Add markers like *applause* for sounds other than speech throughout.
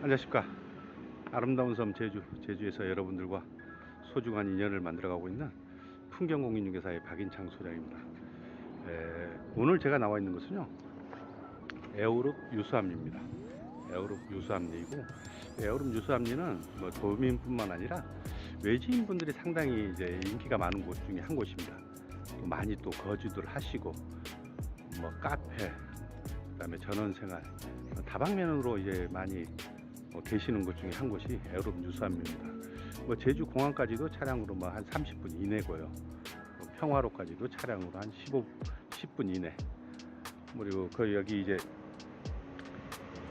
안녕하십니까. 아름다운 섬 제주 제주에서 여러분들과 소중한 인연을 만들어가고 있는 풍경공인중개사의 박인창 소장입니다. 에, 오늘 제가 나와 있는 곳은요 에어룹 유수암리입니다. 에어룹 유수암리이고 에어룹 유수암리는 뭐 도민뿐만 아니라 외지인 분들이 상당히 이제 인기가 많은 곳 중에 한 곳입니다. 또 많이 또 거주들 하시고 뭐 카페 그다음에 전원생활 다방면으로 이제 많이 어, 계시는 곳 중에 한 곳이 에어롭 유수암입니다. 뭐 제주 공항까지도 차량으로 뭐 한 30분 이내고요. 어, 평화로까지도 차량으로 한 15, 10분 이내. 그리고 그 여기 이제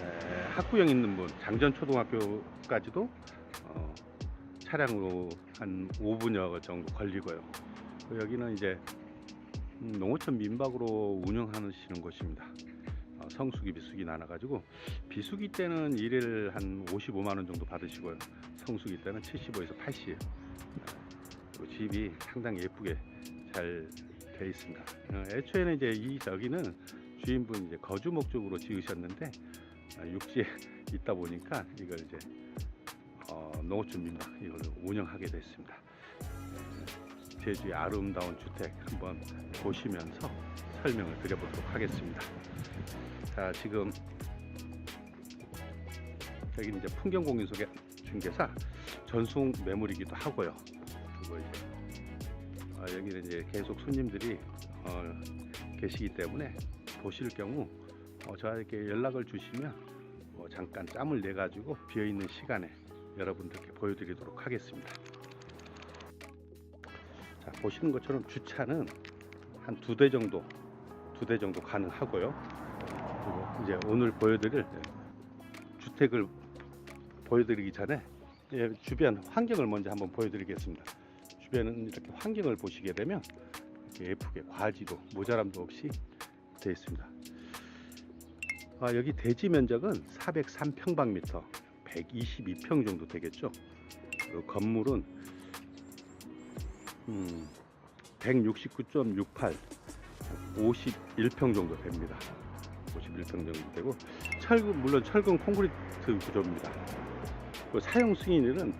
에, 학구형 있는 분 장전 초등학교까지도 어, 차량으로 한 5분여 정도 걸리고요. 그 여기는 이제 음, 농어촌 민박으로 운영하시는 곳입니다. 어, 성수기 비수기 나눠 가지고 비수기 때는 일일 한 55만 원 정도 받으시고요. 성수기 때는 75에서 80. 그 집이 상당히 예쁘게 잘 돼 있습니다. 어, 애초에는 이제 이 저기는 주인분 이제 거주 목적으로 지으셨는데 아, 육지에 *laughs* 있다 보니까 이걸 이제 어, 민박 이걸 운영하게 됐습니다. 에, 제주의 아름다운 주택 한번 보시면서 설명을 드려보도록 하겠습니다. 자 지금 여기 이제 풍경공인 소개 중개사 전송 매물이기도 하고요. 그리고 이제 어, 여기는 이제 계속 손님들이 어, 계시기 때문에 보실 경우 어, 저에게 연락을 주시면 뭐 잠깐 짬을 내 가지고 비어 있는 시간에 여러분들께 보여드리도록 하겠습니다. 자 보시는 것처럼 주차는 한 두 대 정도 두 대 정도 가능하고요. 이제 오늘 보여드릴 주택을 보여드리기 전에 예, 주변 환경을 먼저 한번 보여드리겠습니다. 주변은 이렇게 환경을 보시게 되면 이렇게 예쁘게 과지도 모자람도 없이 되어 있습니다. 아, 여기 대지 면적은 403평방미터, 122평 정도 되겠죠. 그리고 건물은 음, 169.68, 51평 정도 됩니다. 51평 정도 되고 철근 물론 철근 콘크리트 구조입니다. 그 사용 승인일은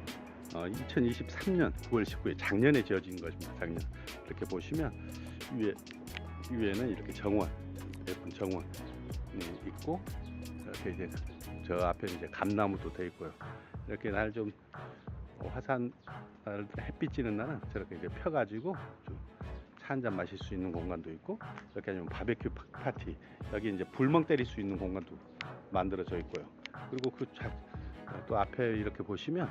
어, 2023년 9월 19일 작년에 지어진 것입니다. 작년 이렇게 보시면 위에 위에는 이렇게 정원 예쁜 정원 이 있고 이렇게 이제 저 앞에 이제 감나무도 돼 있고요. 이렇게 날 좀 화산 날 햇빛 찌는 날은 저렇게 이제 펴가지고 좀차 한 잔 마실 수 있는 공간도 있고 이렇게 아니면 바베큐 파- 파티 여기 이제 불멍 때릴 수 있는 공간도 만들어져 있고요. 그리고 그 또 앞에 이렇게 보시면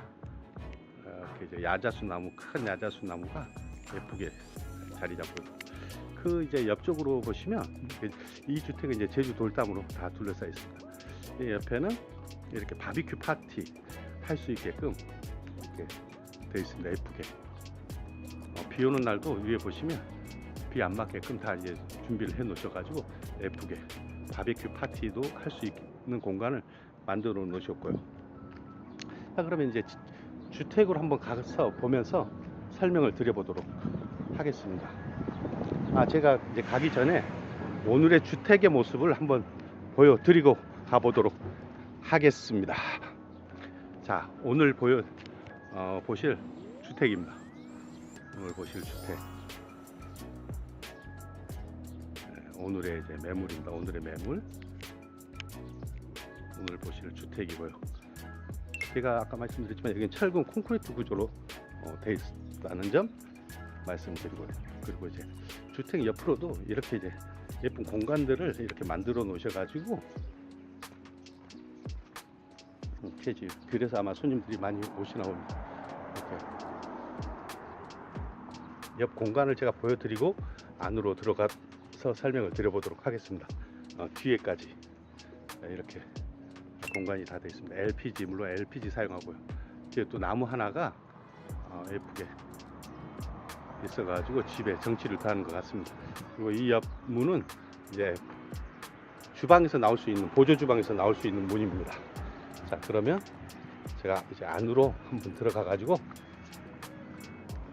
어, 이렇게 이제 야자수 나무 큰 야자수 나무가 예쁘게 자리 잡고 그 이제 옆쪽으로 보시면 그이 주택은 이제 제주 돌담으로 다 둘러싸여 있습니다. 이 옆에는 이렇게 바비큐 파티 할 수 있게끔 이렇게 돼 있습니다. 예쁘게 어, 비 오는 날도 위에 보시면 비 안 맞게끔 다 이제 준비를 해 놓으셔가지고 예쁘게 바비큐 파티도 할 수 있는 공간을 만들어 놓으셨고요. 자 그러면 이제 지- 주택으로 한번 가서 보면서 설명을 드려보도록 하겠습니다. 아 제가 이제 가기 전에 오늘의 주택의 모습을 한번 보여드리고 가보도록 하겠습니다. 자 오늘 보여 어, 보실 주택입니다. 오늘 보실 주택. 오늘의 이제 매물입니다. 오늘의 매물. 오늘 보실 주택이고요. 제가 아까 말씀드렸지만 여기는 철근 콘크리트 구조로 어, 돼 있다는 점 말씀드리고요. 그리고 이제 주택 옆으로도 이렇게 이제 예쁜 공간들을 이렇게 만들어 놓으셔가지고 이렇게 그래서 아마 손님들이 많이 오시나 봅니다. 이렇게 옆 공간을 제가 보여드리고 안으로 들어가 서 설명을 드려보도록 하겠습니다. 어, 뒤에까지 이렇게 공간이 다 되어 있습니다. LPG 물론 LPG 사용하고요. 뒤에 또 나무 하나가 어, 예쁘게 있어가지고 집에 정치를 다하는 것 같습니다. 그리고 이 옆 문은 이제 주방에서 나올 수 있는 보조 주방에서 나올 수 있는 문입니다. 자 그러면 제가 이제 안으로 한번 들어가 가지고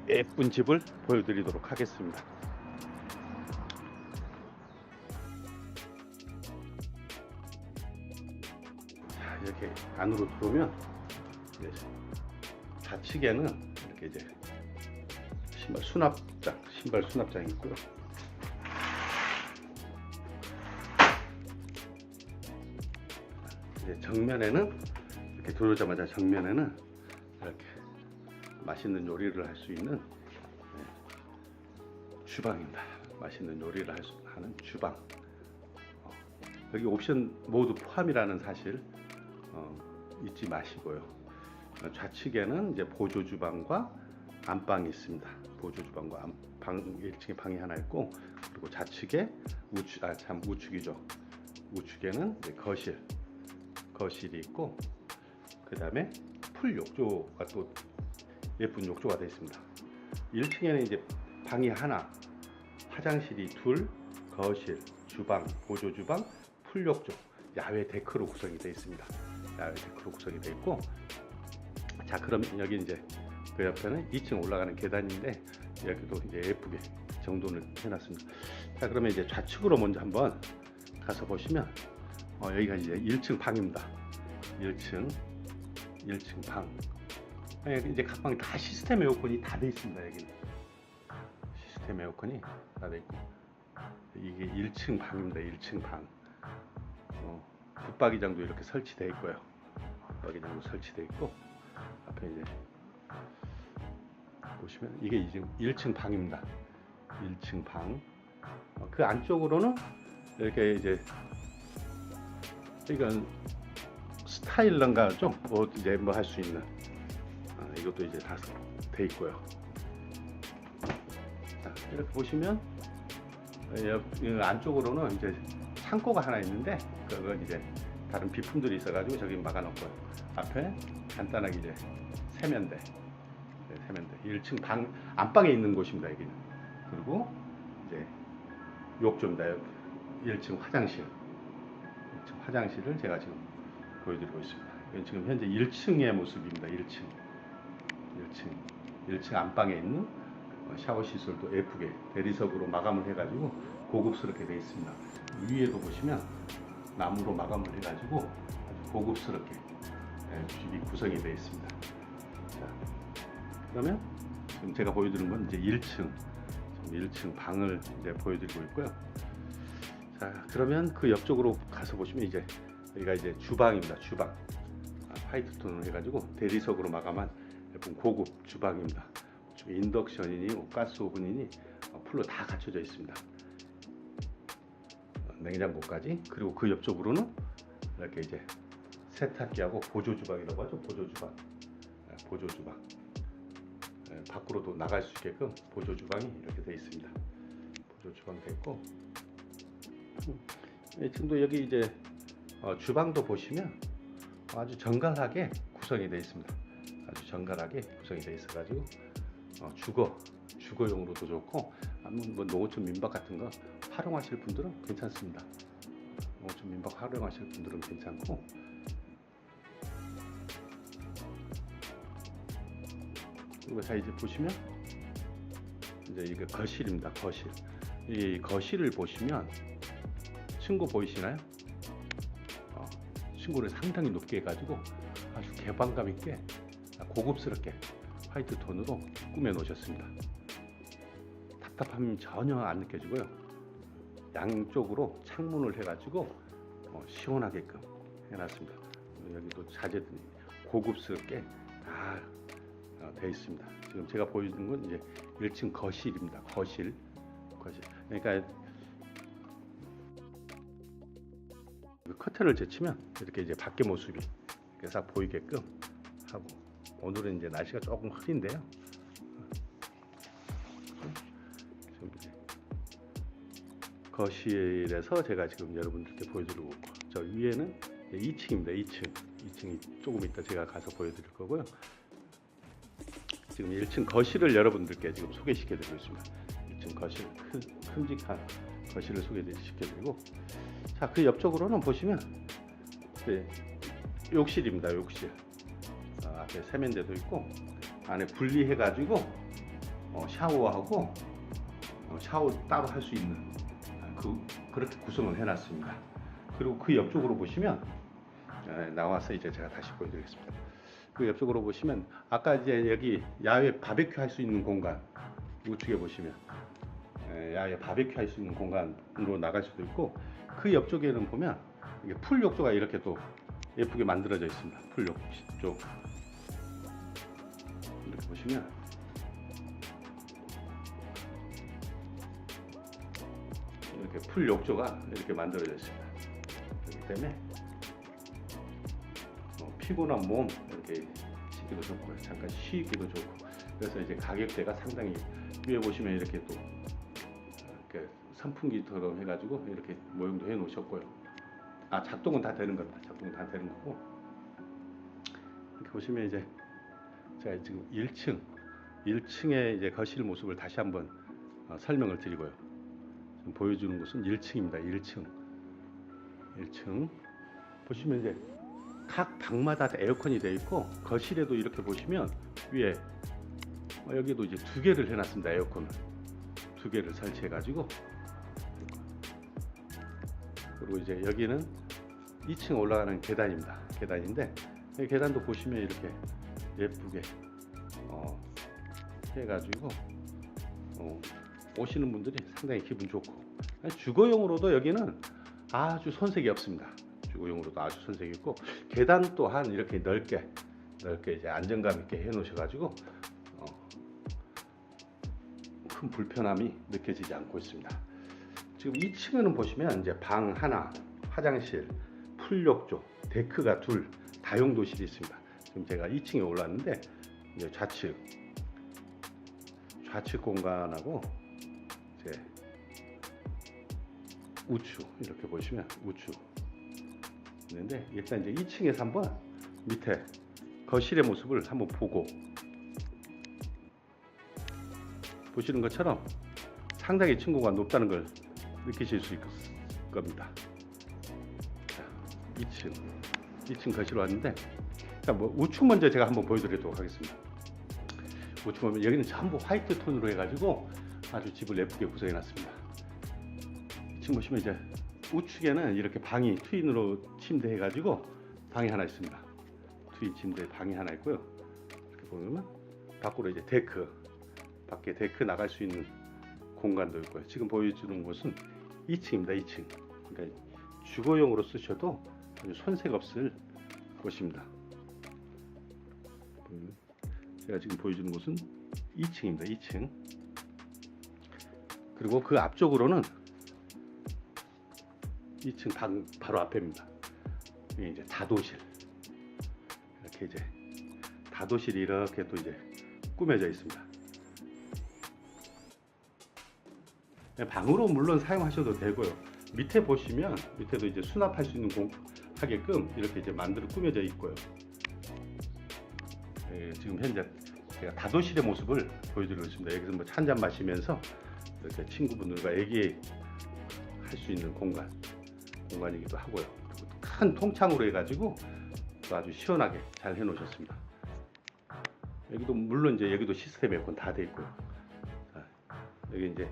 예쁜 집을 보여드리도록 하겠습니다. 이렇게 안으로 들어오면 이제 좌측에는 이렇게 이제 신발 수납장, 신발 수납장이 있고요. 이제 정면에는 이렇게 들어오자마자 정면에는 이렇게 맛있는 요리를 할 수 있는 네, 주방입니다. 맛있는 요리를 할 수, 하는 주방. 어, 여기 옵션 모두 포함이라는 사실 어, 잊지 마시고요. 어, 좌측에는 이제 보조 주방과 안방이 있습니다. 보조 주방과 안, 방 1층에 방이 하나 있고 그리고 좌측에 우측 아 참 우측이죠. 우측에는 거실 거실이 있고 그 다음에 풀 욕조가 또 예쁜 욕조가 되어 있습니다. 1층에는 이제 방이 하나, 화장실이 둘, 거실, 주방, 보조 주방, 풀 욕조, 야외 데크로 구성이 되어 있습니다. 데크로 구성이 되어 있고 자 그럼 여기 이제 그 옆에는 2층 올라가는 계단인데 여기도 이제 예쁘게 정돈을 해놨습니다. 자 그러면 이제 좌측으로 먼저 한번 가서 보시면 어, 여기가 이제 1층 방입니다. 1층 1층 방. 예, 이제 각방다 시스템 에어컨이 다 돼 있습니다. 여기는 시스템 에어컨이 다 돼 있고 이게 1층 방입니다. 1층 방. 어, 붙박이장도 이렇게 설치되어 있고요. 붙박이장도 설치되어 있고 앞에 이제 보시면 이게 이제 1층 방입니다. 1층 방. 어, 그 안쪽으로는 이렇게 이제 이건 스타일런가죠? 뭐 이제 뭐 할 수 있는 아, 이것도 이제 다 돼 있고요. 자, 이렇게 보시면 어, 옆, 이 안쪽으로는 이제 창고가 하나 있는데 그건 이제 다른 비품들이 있어가지고 저기 막아놓고요. 앞에 간단하게 이제 세면대, 네, 세면대 1층 방 안방에 있는 곳입니다. 여기는 그리고 이제 욕조입니다. 1층 화장실. 1층 화장실을 제가 지금 보여드리고 있습니다. 이건 지금 현재 1층의 모습입니다. 1층. 1층. 1층 안방에 있는 어, 샤워 시설도 예쁘게 대리석으로 마감을 해가지고 고급스럽게 되어 있습니다. 위에도 보시면 나무로 마감을 해가지고 아주 고급스럽게 예, 집이 구성이 되어 있습니다. 자, 그러면 지금 제가 보여드리는 건 이제 1층, 지금 1층 방을 이제 보여드리고 있고요. 자, 그러면 그 옆쪽으로 가서 보시면 이제 여기가 이제 주방입니다. 주방. 아, 화이트 톤으로 해가지고 대리석으로 마감한 고급 주방입니다. 좀 인덕션이니 뭐 가스 오븐이니 어, 풀로 다 갖춰져 있습니다. 어, 냉장고까지 그리고 그 옆쪽으로는 이렇게 이제 세탁기하고 보조 주방이라고 하죠. 보조 주방. 아, 보조 주방. 예, 밖으로도 나갈 수 있게끔 보조 주방이 이렇게 되어 있습니다. 보조 주방 됐고 예, 지금도 여기 이제 어, 주방도 보시면 아주 정갈하게 구성이 되어 있습니다. 아주 정갈하게 구성이 되어 있어 가지고 어, 주거 주거용으로도 좋고 아니면 뭐 농어촌 민박 같은 거 활용하실 분들은 괜찮습니다. 농어촌 민박 활용하실 분들은 괜찮고 그리고 자 이제 보시면 이제 이게 거실입니다. 거실 이 거실을 보시면 층고 보이시나요? 어, 층고를 상당히 높게 해가지고 아주 개방감 있게 고급스럽게 화이트 톤으로 꾸며 놓으셨습니다. 답답함이 전혀 안 느껴지고요. 양쪽으로 창문을 해가지고 어, 시원하게끔 해놨습니다. 여기도 자재들이 고급스럽게 다 어, 되어 있습니다. 지금 제가 보여주는 건 이제 1층 거실입니다. 거실, 거실. 그러니까 그 커튼을 제치면 이렇게 이제 밖의 모습이 이렇게 싹 보이게끔 하고 오늘은 이제 날씨가 조금 흐린데요. 지금 이제 거실에서 제가 지금 여러분들께 보여드리고 저 위에는 2층입니다. 2층, 2층이 조금 이따 제가 가서 보여드릴 거고요. 지금 1층 거실을 여러분들께 지금 소개시켜 드리고 있습니다. 1층 거실 큰 큼직한 거실을 소개시켜 드리고 자, 그 옆쪽으로는 보시면 네, 욕실입니다. 욕실. 어, 앞에 세면대도 있고 안에 분리해가지고 어, 샤워하고 어, 샤워 따로 할 수 있는 그 그렇게 구성을 해놨습니다. 그리고 그 옆쪽으로 보시면 예, 나와서 이제 제가 다시 보여드리겠습니다. 그 옆쪽으로 보시면 아까 이제 여기 야외 바베큐 할 수 있는 공간 우측에 보시면 예, 야외 바베큐 할 수 있는 공간으로 나갈 수도 있고 그 옆쪽에는 보면 풀 욕조가 이렇게 또 예쁘게 만들어져 있습니다. 풀 욕조 보시면 이렇게 풀 욕조가 이렇게 만들어져 있습니다. 그렇기 때문에 어, 피곤한 몸 이렇게 쉬기도 좋고요. 잠깐 쉬기도 좋고. 그래서 이제 가격대가 상당히 위에 보시면 이렇게 또 이렇게 선풍기처럼 해가지고 이렇게 모형도 해 놓으셨고요. 아 작동은 다 되는 겁니다. 작동은 다 되는 거고. 이렇게 보시면 이제 제가 지금 1층 1층의 이제 거실 모습을 다시 한번 어, 설명을 드리고요. 지금 보여주는 곳은 1층입니다. 1층 1층 보시면 이제 각 방마다 에어컨이 되어 있고 거실에도 이렇게 보시면 위에 어, 여기도 이제 두 개를 해놨습니다 에어컨을 두 개를 설치해 가지고 그리고 이제 여기는 2층 올라가는 계단입니다 계단인데 이 계단도 보시면 이렇게 예쁘게 어, 해가지고 어, 오시는 분들이 상당히 기분 좋고 주거용으로도 여기는 아주 손색이 없습니다. 주거용으로도 아주 손색이 있고 계단 또한 이렇게 넓게 넓게 이제 안정감 있게 해놓으셔가지고 어, 큰 불편함이 느껴지지 않고 있습니다. 지금 2층에는 보시면 이제 방 하나, 화장실, 풀욕조, 데크가 둘, 다용도실이 있습니다. 지금 제가 2층에 올랐는데 이제 좌측 좌측 공간하고 이제 우측 이렇게 보시면 우측 있는데 일단 이제 2층에서 한번 밑에 거실의 모습을 한번 보고 보시는 것처럼 상당히 층고가 높다는 걸 느끼실 수 있을 겁니다. 자, 2층 2층 거실 왔는데 자, 뭐 우측 먼저 제가 한번 보여드리도록 하겠습니다. 우측 보면 여기는 전부 화이트 톤으로 해가지고 아주 집을 예쁘게 구성해놨습니다. 지금 보시면 이제 우측에는 이렇게 방이 트윈으로 침대 해가지고 방이 하나 있습니다. 트윈 침대 방이 하나 있고요. 이렇게 보면 밖으로 이제 데크, 밖에 데크 나갈 수 있는 공간도 있고요. 지금 보여주는 곳은 2층입니다. 2층. 그러니까 주거용으로 쓰셔도 손색 없을 곳입니다. 제가 지금 보여주는 곳은 2층입니다. 2층. 그리고 그 앞쪽으로는 2층 방 바로 앞입니다. 이게 이제 다도실. 이렇게 이제 다도실이 이렇게 또 이제 꾸며져 있습니다. 네, 방으로 물론 사용하셔도 되고요. 밑에 보시면 밑에도 이제 수납할 수 있는 공 하게끔 이렇게 이제 만들어 꾸며져 있고요. 예, 지금 현재 제가 다도실의 모습을 보여드리고 있습니다. 여기서 뭐차 한잔 마시면서 이렇게 친구분들과 얘기할 수 있는 공간 공간이기도 하고요. 그리고 큰 통창으로 해가지고 또 아주 시원하게 잘 해놓으셨습니다. 여기도 물론 이제 여기도 시스템 에어컨 다 돼 있고요. 자, 여기 이제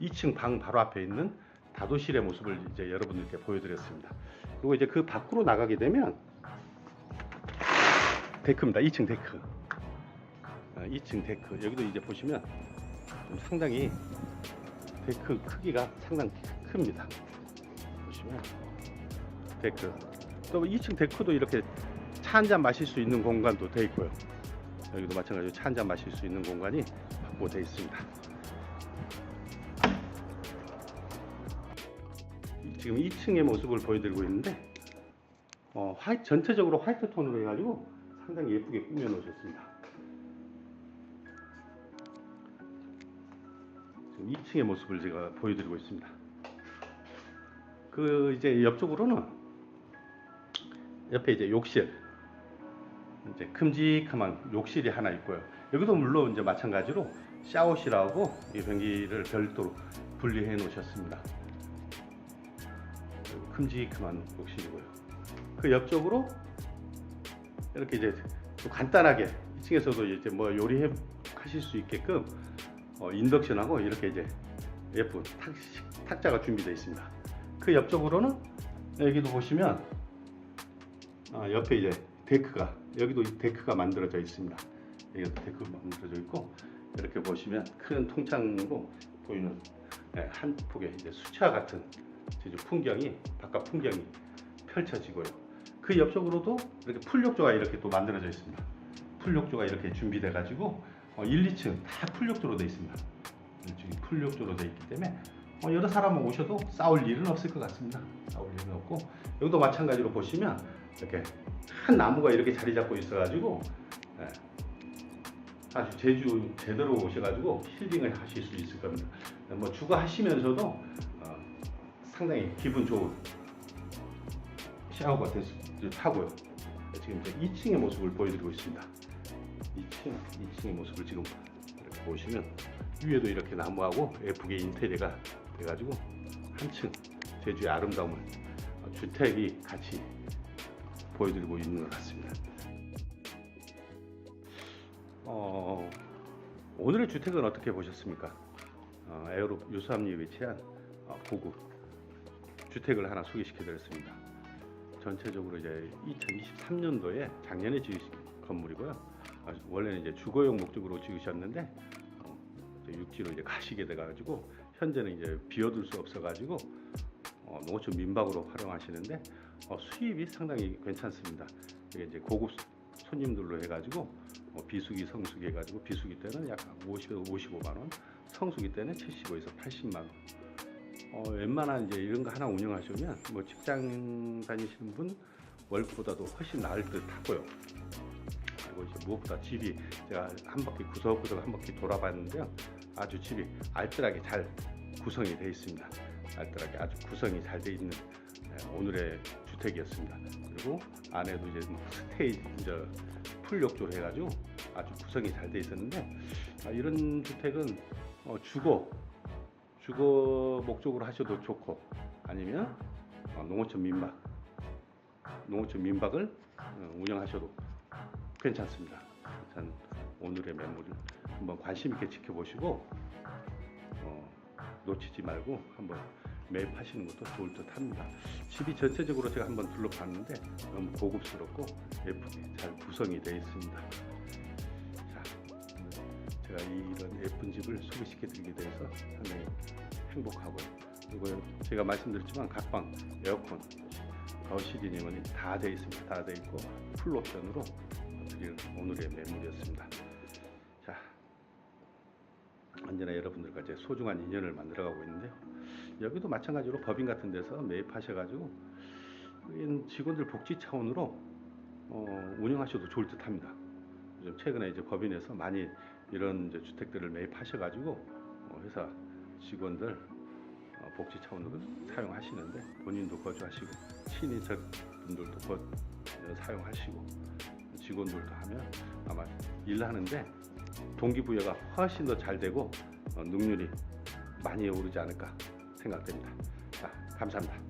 2층 방 바로 앞에 있는 다도실의 모습을 이제 여러분들께 보여드렸습니다. 그리고 이제 그 밖으로 나가게 되면 데크입니다. 2층 데크. 아, 2층 데크. 여기도 이제 보시면 좀 상당히 데크 크기가 상당히 큽니다. 보시면 데크. 또 2층 데크도 이렇게 차 한 잔 마실 수 있는 공간도 되어 있고요. 여기도 마찬가지로 차 한 잔 마실 수 있는 공간이 확보되어 있습니다. 지금 2층의 모습을 보여드리고 있는데 어, 화이, 전체적으로 화이트 톤으로 해가지고 상당히 예쁘게 꾸며 놓으셨습니다. 지금 2층의 모습을 제가 보여드리고 있습니다. 그 이제 옆쪽으로는 옆에 이제 욕실 이제 큼직한 욕실이 하나 있고요. 여기도 물론 이제 마찬가지로 샤워실하고 이 변기를 별도로 분리해 놓으셨습니다. 큼직한 욕실이고요. 그 옆쪽으로 이렇게 이제 좀 간단하게 2층에서도 이제 뭐 요리해 하실 수 있게끔 어, 인덕션하고 이렇게 이제 예쁜 탁, 탁자가 준비되어 있습니다. 그 옆쪽으로는 여기도 보시면 아, 옆에 이제 데크가 여기도 데크가 만들어져 있습니다. 여기도 데크가 만들어져 있고 이렇게 보시면 큰 통창으로 보이는 예, 한 폭의 이제 수채화 같은 풍경이 바깥 풍경이 펼쳐지고요. 그 옆쪽으로도 이렇게 풀욕조가 이렇게 또 만들어져 있습니다. 풀욕조가 이렇게 준비돼 가지고 어, 1, 2층 다 풀욕조로 되어 있습니다. 1층이 풀욕조로 되어 있기 때문에 어, 여러 사람 오셔도 싸울 일은 없을 것 같습니다. 싸울 일은 없고 여기도 마찬가지로 보시면 이렇게 한 나무가 이렇게 자리 잡고 있어가지고 예, 아주 제주 제대로 오셔가지고 힐링을 하실 수 있을 겁니다. 뭐 주거 하시면서도 어, 상당히 기분 좋은 샤워가 될 수- 하고요. 지금 이제 2층의 모습을 보여드리고 있습니다. 2층, 2층의 모습을 지금 이렇게 보시면 위에도 이렇게 나무하고 예쁘게 인테리어가 돼가지고 한층 제주의 아름다움을 어, 주택이 같이 보여드리고 있는 것 같습니다. 어, 오늘의 주택은 어떻게 보셨습니까? 어, 에어로 유수암리에 위치한 어, 고급 주택을 하나 소개시켜드렸습니다. 전체적으로 이제 2023년도에 작년에 지으신 건물이고요. 아, 원래는 이제 주거용 목적으로 지으셨는데 어, 이제 육지로 이제 가시게 돼가지고 현재는 이제 비워둘 수 없어가지고 어, 농어촌 민박으로 활용하시는데 어, 수입이 상당히 괜찮습니다. 이게 이제 고급 손님들로 해가지고 어, 비수기 성수기 해가지고 비수기 때는 약 50에서 55만 원, 성수기 때는 75에서 80만 원. 어, 웬만한 이제 이런 거 하나 운영하시면 뭐 직장 다니시는 분 월급보다도 훨씬 나을 듯 하고요. 그리고 이제 무엇보다 집이 제가 한 바퀴 구석구석 한 바퀴 돌아봤는데요. 아주 집이 알뜰하게 잘 구성이 되어 있습니다. 알뜰하게 아주 구성이 잘 되어 있는 네, 오늘의 주택이었습니다. 그리고 안에도 이제 스테이지 이제 풀욕조로 해가지고 아주 구성이 잘 되어 있었는데 아, 이런 주택은 어, 주거 주거 목적으로 하셔도 좋고 아니면 어, 농어촌 민박 농어촌 민박을 어, 운영하셔도 괜찮습니다. 전 오늘의 매물을 한번 관심 있게 지켜보시고 어, 놓치지 말고 한번 매입하시는 것도 좋을 듯 합니다. 집이 전체적으로 제가 한번 둘러봤는데 너무 고급스럽고 예쁘게 잘 구성이 되어 있습니다. 제가 이런 예쁜 집을 소개시켜 드리게 돼서 상당히 행복하고요. 그리고 제가 말씀드렸지만 각방 에어컨 거실이니 다 되어 있습니다. 다 되어 있고 풀 옵션으로 드리는 오늘의 매물이었습니다. 자, 언제나 여러분들과 이제 소중한 인연을 만들어가고 있는데요. 여기도 마찬가지로 법인 같은 데서 매입하셔가지고 직원들 복지 차원으로 어, 운영하셔도 좋을 듯합니다. 요즘 최근에 이제 법인에서 많이 이런 주택들을 매입하셔가지고 어, 회사 직원들 어, 복지 차원으로 사용하시는데 본인도 거주하시고 친인척 분들도 거, 어, 사용하시고 직원들도 하면 아마 일하는데 동기부여가 훨씬 더 잘 되고 어, 능률이 많이 오르지 않을까 생각됩니다. 자, 감사합니다.